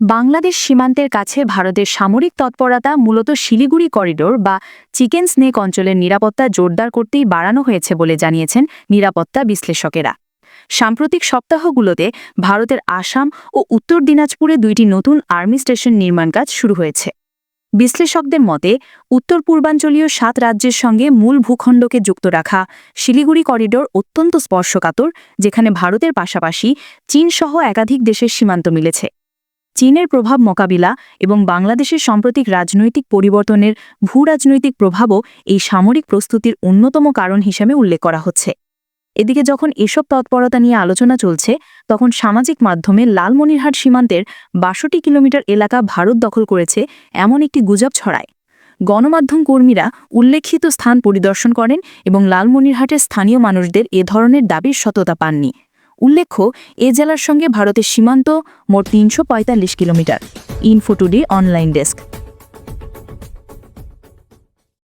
বাংলাদেশ সীমান্তের কাছে ভারতের সামরিক তৎপরতা মূলত শিলিগুড়ি করিডোর বা চিকেন স্নেক অঞ্চলের নিরাপত্তা জোরদার করতেই বাড়ানো হয়েছে বলে জানিয়েছেন নিরাপত্তা বিশ্লেষকেরা। সাম্প্রতিক সপ্তাহগুলোতে ভারতের আসাম ও উত্তর দিনাজপুরে দুইটি নতুন আর্মি স্টেশন নির্মাণ কাজ শুরু হয়েছে। বিশ্লেষকদের মতে, উত্তর পূর্বাঞ্চলীয় সাত রাজ্যের সঙ্গে মূল ভূখণ্ডকে যুক্ত রাখা শিলিগুড়ি করিডোর অত্যন্ত স্পর্শকাতর, যেখানে ভারতের পাশাপাশি চীনসহ একাধিক দেশের সীমান্ত মিলেছে। চীনের প্রভাব মোকাবিলা এবং বাংলাদেশের সাম্প্রতিক রাজনৈতিক পরিবর্তনের ভূরাজনৈতিক প্রভাবও এই সামরিক প্রস্তুতির অন্যতম কারণ হিসেবে উল্লেখ করা হচ্ছে। এদিকে যখন এসব তৎপরতা নিয়ে আলোচনা চলছে, তখন সামাজিক মাধ্যমে লালমনিরহাট সীমান্তের বাষট্টি কিলোমিটার এলাকা ভারত দখল করেছে এমন একটি গুজব ছড়ায়। গণমাধ্যম কর্মীরা উল্লেখিত স্থান পরিদর্শন করেন এবং লালমনিরহাটের স্থানীয় মানুষদের এ ধরনের দাবির সততা পাননি। উল্লেখ্য এ জেলার সঙ্গে ভারতের সীমান্ত মোট তিনশো পঁয়তাল্লিশ kilometre. Info Today online desk